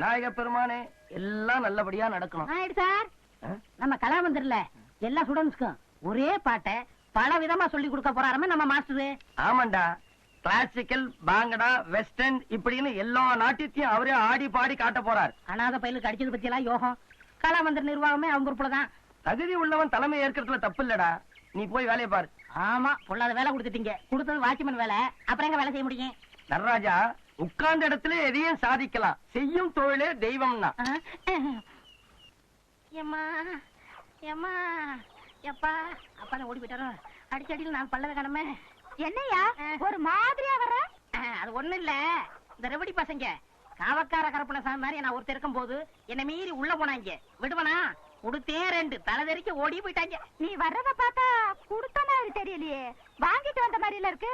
நாயக பெருமானே எல்லாம் நல்லபடியா நடக்கணும். நாயுடு சார்? நம்ம கலாமந்திரில எல்லா ஸ்டூடெண்ட்ஸ்க்கும் ஒரே பாட்டை பல விதமா சொல்லி கொடுக்க போறாருமே நம்ம மாஸ்டரு. ஆமாண்டா. கிளாசிக்கல் பாங்கடா வெஸ்டர்ன் இப்படின்னு எல்லா நாட்டியத்தையும் அவரே ஆடி பாடி காட்ட போறார். அனாத பயிலுக்கு அடிச்சது பத்தி எல்லாம் யோகம். கலாமந்திரி நிர்வாகமே அவங்க பொறுப்புல தான். தகுதி உள்ளவன் தலைமை ஏற்கிறதுல தப்பு இல்லடா. நீ போய் வேலையை பாரு. ஆமா பொல்லாத வேலை கொடுத்துட்டீங்க. கொடுத்தது வாட்ச்மேன் வேலை. அப்புறம் எங்க வேலை செய்ய முடியும்? நடராஜா உட்கார்ந்த இடத்துல எதையும் சாதிக்கலாம். செய்யும் தொழிலே தெய்வம்னா? எம்மா எம்மா எப்பா அப்பா ஓடி போயிட்டாரோ? அடிச்சு அடியில் நான் பல்லத கடமை என்னையா? ஒரு மாதிரியா வர அது ஒண்ணும் இல்ல. இந்த ரெவடி பசங்க. காவக்கார கரப்பன சாமி மாதிரி நான் ஒருத்தர் இருக்கும் போது என்ன மீறி உள்ள போனாங்க. விடுவனா? உடுத்தே ரெண்டு. தலை ஓடி போயிட்டாங்க. நீ வர்றத பார்த்தா குடுத்த மாதிரி தெரியலையே. வாங்கிட்டு வந்த மாதிரில இருக்கு.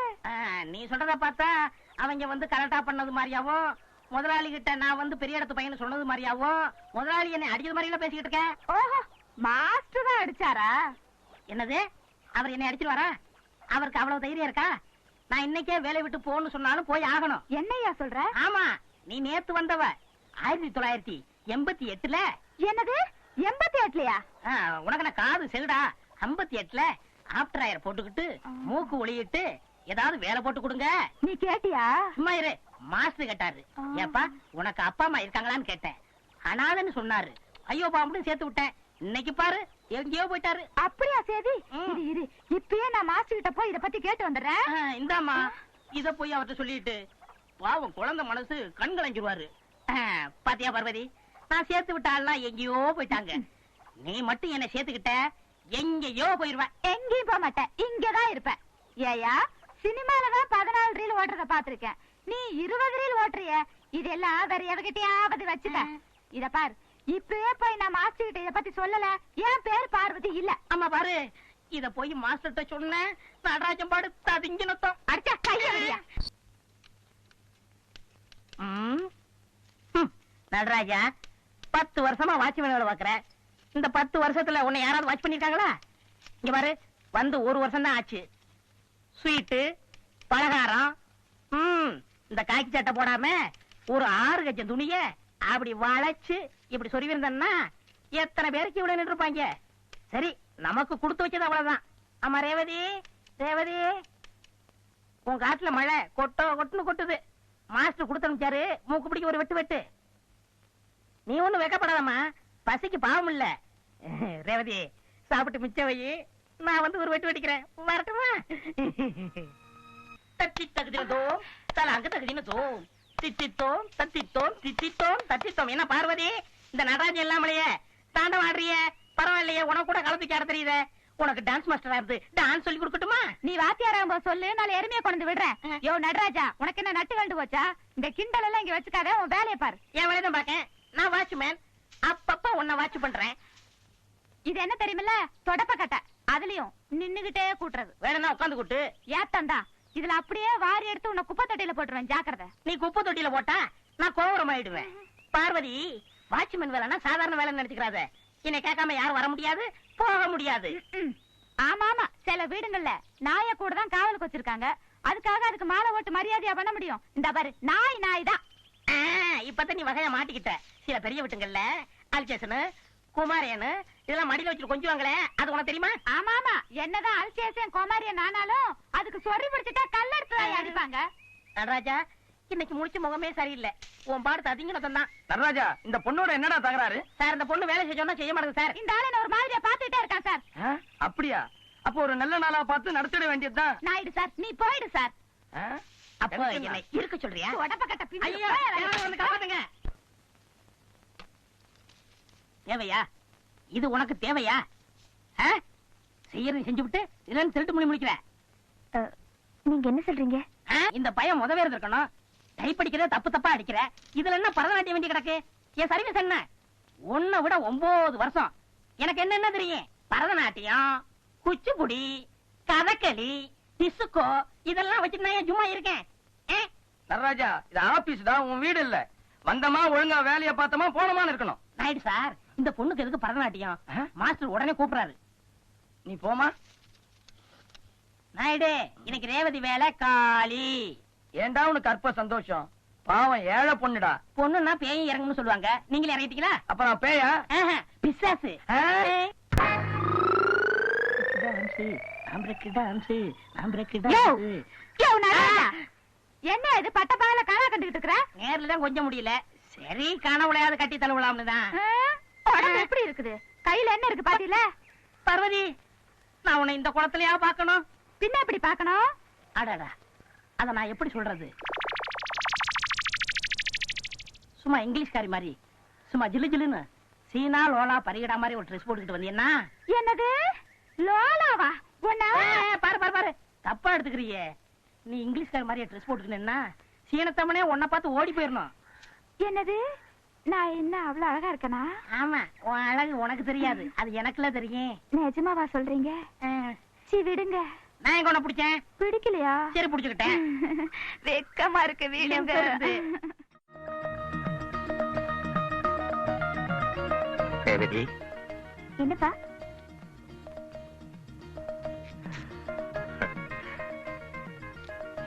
நீ சொல்றத பார்த்தா அவங்க வந்து கரெக்டா பண்ணது மாதிரியாவும் முதலாளி கிட்ட நான் வந்து பெரிய இடத்து பையன் சொன்னது மாதிரியாவும் முதலாளி என்னை அடிச்சது மாதிரிலாம் பேசிக்கிட்டு இருக்கேன் ஓஹோ மாஸ்டர் தான் அடிச்சாரா? என்னது? அவர் என்னை அடிச்சிருவாரா? அவருக்கு அவ்வளவு தைரியம் இருக்கா? நான் இன்னைக்கே வேலையை விட்டு போன்னு சொன்னாலும் போய் ஆகணும். என்னையா சொல்ற? ஆமா நீ நேத்து வந்தவ. ஆயிரத்தி தொள்ளாயிரத்தி எண்பத்தி எட்டுல. என்னது? எண்பத்தி எட்டுலயா? உனக்கு நான் காது செல்டா ஐம்பத்தி எட்டுல ஆப்டர் ஆயர் போட்டுக்கிட்டு மூக்கு ஒளியிட்டு ஏதாவது வேலை போட்டு கொடுங்க. நீ கேட்டியா? சும்மா இரு. மாஸ்டர் கேட்டாரு. ஏப்பா உனக்கு அப்பா அம்மா இருக்காங்களான்னு கேட்டேன். அனாதன்னு சொன்னாரு. ஐயோ பாம்புன்னு சேர்த்து விட்டேன். இன்னைக்கு பாரு எங்கேயோ போயிட்டாரு. அப்படியா சேதி. இரு இரு. இப்பயே நான் மாஸ்டர் கிட்ட போய் இத பத்தி கேட்டு வந்துடுறேன். ஆ, இந்தாம்மா. இத போய் அவர்ட்ட சொல்லிட்டு பாவம் குழந்தை மனசு கண் கலங்கிருவாரு ஆ, பாத்தியா பார்வதி? நான் சேர்த்து விட்ட ஆள்லாம் எங்கேயோ போயிட்டாங்க. நீ மட்டும் என்ன சேர்த்துக்கிட்ட எங்கேயோ போயிருவ. எங்கேயும் போக மாட்டேன். இங்கதான் இருப்பேன். ஏயா சினிமால தான் பதினாலு ரீல் ஓட்டுறத பாத்திருக்கேன் நீ இருபது ரீல் ஓட்டுறிய? இதெல்லாம் வேற எவகிட்டயாவது வச்சுக்க. இத பார். இப்பவே போய் நான் மாஸ்டர் கிட்ட இத பத்தி சொல்லல. என் பேர் பார்வதி இல்ல. அம்மா பாரு. இத போய் மாஸ்டர்ட்ட சொன்னேன் நடராஜன் பாடு ததிங்கினத்தம் அடிச்சா கைய. நடராஜா பத்து வருஷமா வாட்ச்மேன் வேலை பாக்குற. இந்த பத்து வருஷத்துல உன்னை யாராவது வாட்ச் பண்ணிருக்காங்களா? இங்க பாரு வந்து ஒரு வருஷம் தான் ஆச்சு. ஸ்வீட்டு பலகாரம் ம் இந்த காக்கி சட்டை போடாம ஒரு ஆறு கஜம் துணிய அப்படி வளைச்சு இப்படி சொருவிருந்தன்னா எத்தனை பேருக்கு இவ்வளவு நின்றுப்பாங்க? சரி நமக்கு கொடுத்து வச்சது அவ்வளவுதான். ஆமா ரேவதி ரேவதி. உன் காட்டுல மழை கொட்டோ கொட்டுன்னு கொட்டுது. மாஸ்டர் கொடுத்து அனுப்பிச்சாரு மூக்கு பிடிக்க ஒரு வெட்டு வெட்டு. நீ ஒண்ணும் வைக்கப்படாதம்மா. பசிக்கு பாவம் இல்ல. ரேவதி சாப்பிட்டு மிச்சம் வை. நான் வந்து ஒரு வெட்டு வெட்டிக்கிறேன் வரட்டுமா? தத்தி தகுதினதோ தலாங்க தகுதினதோ தித்தித்தோம் தத்தித்தோம் தித்தித்தோம் தத்தித்தோம். என்ன பார்வதி இந்த நடராஜன் இல்லாமலையே தாண்டம் ஆடுறிய? பரவாயில்லையே உனக்கு கூட கலந்துக்கு ஆட தெரியுதே. உனக்கு டான்ஸ் மாஸ்டரா இருந்து டான்ஸ் சொல்லி கொடுக்கட்டுமா? நீ வாத்தியாராகும் போது சொல்லு நான் எருமையை கொண்டு விடுறேன். யோ நடராஜா உனக்கு என்ன நட்டு கண்டு போச்சா? இந்த கிண்டல் எல்லாம் இங்க வச்சுக்காத உன் வேலையை பாரு. என் வேலையை தான் பாக்கேன் நான் வாட்ச்மேன் அப்பப்ப உன்னை வாட்ச் பண்றேன். இது என்ன தெரியுமில்ல? தொடப்ப கட்டை அதுலயும் நின்னுகிட்டே கூட்டுறது. வேணும்னா உட்காந்து கூட்டு. ஏத்தந்தா இதுல அப்படியே வாரி எடுத்து உன்னை குப்பை தொட்டியில போட்டுருவேன். ஜாக்கிரதை. நீ குப்பை தொட்டியில போட்டா நான் கோபுரம் ஆயிடுவேன் பார்வதி வாட்ச்மேன் வேலைன்னா சாதாரண வேலை நினைச்சுக்கிறாத. என்னை கேட்காம யாரும் வர முடியாது போக முடியாது. ஆமா ஆமா சில வீடுங்கள்ல நாய கூட தான் காவலுக்கு வச்சிருக்காங்க. அதுக்காக அதுக்கு மாலை ஓட்டு மரியாதையா பண்ண முடியும். இந்த பாரு நாய் நாய் தான் இப்பதான் நீ வகையா மாட்டிக்கிட்ட. சில பெரிய வீட்டுங்கள்ல அல்சேஷனு குமாரியனு இதெல்லாம் மடியில வச்சுட்டு கொஞ்சுவாங்களே? அது உனக்கு தெரியுமா? ஆமா ஆமா என்னதான் அல்சேசன் கோமாரியன் ஆனாலும் அதுக்கு சொறி பிடிச்சிட்டா கல்லெடுத்து தான் அடிப்பாங்க. நடராஜா இன்னைக்கு முடிச்ச முகமே சரியில்லை. உன் பாடு ததிங்கினதான் தான். நடராஜா இந்த பொண்ணோட என்னடா தகராறு? சார் இந்த பொண்ணு வேலை செஞ்சோன்னா செய்ய மாட்டேங்குது சார். இந்த ஆளு ஒரு மாதிரியா பாத்துட்டே இருக்கான் சார். ஆ? அப்படியா? அப்போ ஒரு நல்ல நாளா பார்த்து நடத்திட வேண்டியதுதான் நாயுடு சார். நீ போயிடு சார்? அப்போ என்னை? இருக்க சொல்றியா? உடம்ப கட்ட பின்னு ஐயோ போய் யாராவது வந்து காப்பாத்துங்க. தேவையா இது உனக்கு தேவையா? ஆ? செய்யறது செஞ்சு விட்டு இல்லன்னு திருட்டு மொழி முடிக்கிற நீங்க என்ன சொல்றீங்க? ஆ? இந்த பையன் முதவே இருந்திருக்கணும் டைப் அடிக்கிறத தப்பு தப்பா அடிக்கிற. இதுல என்ன பரதநாட்டியம் வேண்டி கிடக்கு? என் சர்வீஸ் என்ன? உன்னை விட ஒன்பது வருஷம். எனக்கு என்னென்ன தெரியும்? பரதநாட்டியம் குச்சிப்புடி கதகளி டிசுக்கோ இதெல்லாம் வச்சுட்டு நான் ஏன் சும்மா இருக்கேன்? நடராஜா இது ஆபீஸ் தான் உன் வீடு இல்ல. வந்தமா ஒழுங்கா வேலைய பார்த்தமா போனமான்னு இருக்கணும். நாயுடு சார் இந்த பொண்ணுக்கு எதுக்கு பரதநாட்டியம்? மாஸ்டர் உடனே கூப்பிடுறாரு. நீ போமா நாயுடு இன்னைக்கு ரேவதி வேலை காலி ஏன்டா உனக்கு அற்ப சந்தோஷம்? பாவம் ஏழை பொண்ணுடா. பொண்ணுன்னா பேயும் இறங்குன்னு சொல்லுவாங்க. நீங்களே இறங்கிட்டீங்களா? அப்ப நான் பேயா? பிசாசு. என்ன இது பட்ட பால காணா கண்டுகிட்டு இருக்கிற? நேர்ல தான் கொஞ்சம் முடியல. சரி கனவுலையாவது கட்டி தழுவலாம்னு தான்? உடம்பு எப்படி இருக்குது? கையில என்ன இருக்கு பாத்தீல பார்வதி நான் உன்னை இந்த குளத்திலயா பார்க்கணும்? பின்ன எப்படி பாக்கணும் அடடா அத நான் எப்படி சொல்றது? சும்மா இங்கிலீஷ்காரி மாதிரி சும்மா ஜிலு ஜிலுன்னு சீனா லோலா பரிகடா மாதிரி ஒரு ட்ரெஸ் போட்டுக்கிட்டு வந்தீங்கன்னா என்னது? லோலாவா? உன்ன? ஏய், பாரு பாரு பாரு. தப்பா எடுத்துக்கிறியே. நீ இங்கிலீஷ்காரி மாதிரியே ட்ரெஸ் போட்டுக்கிட்டேன்னா சீனத்தம்மனே உன்னை பார்த்து ஓடி போயிடணும் என்னது? நான் என்ன அவ்வளவு அழகா இருக்கனா? ஆமா உன் அழகு உனக்கு தெரியாது. அது எனக்குல தெரியும். நிஜமாவா சொல்றீங்க? சி விடுங்க. நான் எங்க உன்னை பிடிச்சேன்? பிடிக்கலையா? சரி பிடிச்சுக்கிட்டேன். வெக்கமா இருக்கு விடுங்க. ரேவதி. என்னப்பா?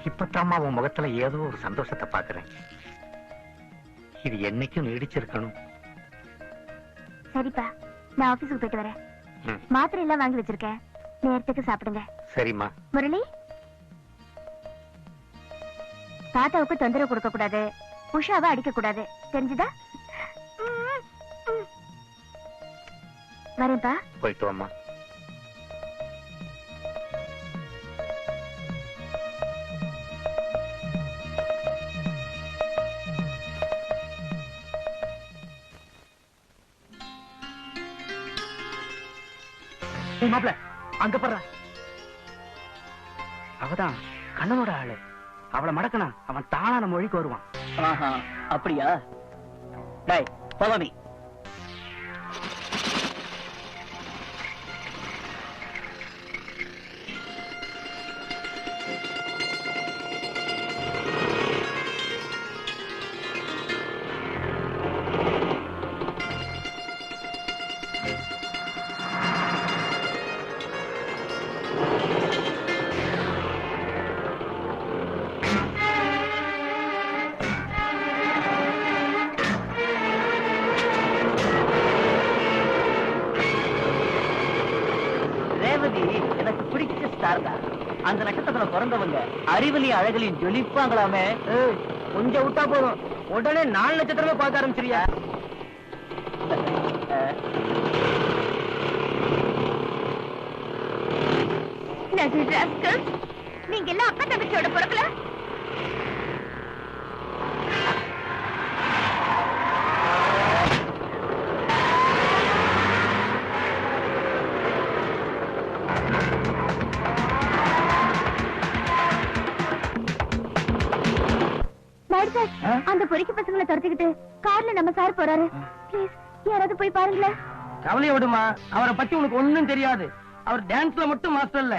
இப்பத்தாம்மா உன் முகத்துல ஏதோ ஒரு சந்தோஷத்தை பாக்குறேன். இது என்னைக்கும் நீடிச்சிருக்கணும். சரிப்பா நான் ஆபீஸுக்கு போயிட்டு வரேன். மாத்திரை எல்லாம் வாங்கி வச்சிருக்கேன். நேரத்துக்கு சாப்பிடுங்க. சரிம்மா. முரளி? தாத்தாவுக்கு தொந்தரவு கொடுக்க கூடாது உஷாவை அடிக்க கூடாது தெரிஞ்சுதா. வரேன்ப்பா. போயிட்டு வாம்மா. மாப்பிள மாப்ள அங்க படுற அவதான் கண்ணனோட ஆளு. அவளை மடக்கணும் அவன் தானான மொழிக்கு வருவான். அப்படியா? டேய் அறிவலி அழகலின் ஜொலிப்பாங்களாமே. கொஞ்சம் விட்டா போதும். உடனே நாலு நட்சத்திரமே பார்க்க ஆரம்பிச்சிருயா நீங்க எல்லாம் அப்பா தங்கச்சியோட பிறக்கல சார் ஆ? அந்த பொறிக்க பசங்களை துரத்திக்கிட்டு கார்ல நம்ம சார் போறாரு. ப்ளீஸ் யாராவது போய் பாருங்களேன். கவலைய விடுமா அவரை பத்தி உனக்கு ஒண்ணும் தெரியாது. அவர் டான்ஸ்ல மட்டும் மாஸ்டர் இல்ல.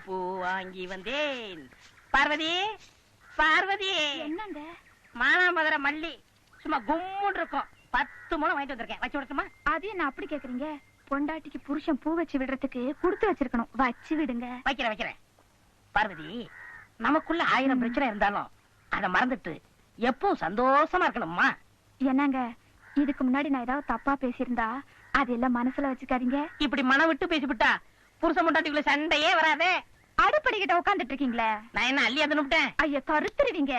மல்லிகைப்பூ வாங்கி வந்தேன். பார்வதி பார்வதி. என்னங்க? மானாமதுரை மல்லி. சும்மா கும்முன்னு இருக்கும். பத்து மூலம் வாங்கிட்டு வந்திருக்கேன். வச்சு விடட்டுமா? அது என்ன அப்படி கேக்குறீங்க? பொண்டாட்டிக்கு புருஷன் பூ வச்சு விடுறதுக்கு கொடுத்து வச்சிருக்கணும். வச்சு விடுங்க. வைக்கிறேன் வைக்கிறேன். பார்வதி நமக்குள்ள ஆயிரம் பிரச்சனை இருந்தாலும் அதை மறந்துட்டு எப்பவும் சந்தோஷமா இருக்கணும்மா. என்னங்க? இதுக்கு முன்னாடி நான் ஏதாவது தப்பா பேசியிருந்தா அதெல்லாம் மனசுல வச்சுக்காதீங்க. இப்படி மனம் விட்டு பேசிவிட்டா புருஷ முண்டாட்டிக்குள்ள சண்டையே வராதே. அடுப்படிக்கிட்ட உட்காந்துட்டு இருக்கீங்களே? நான் என்ன அள்ளி அதை ஐயா கருத்துருவீங்க!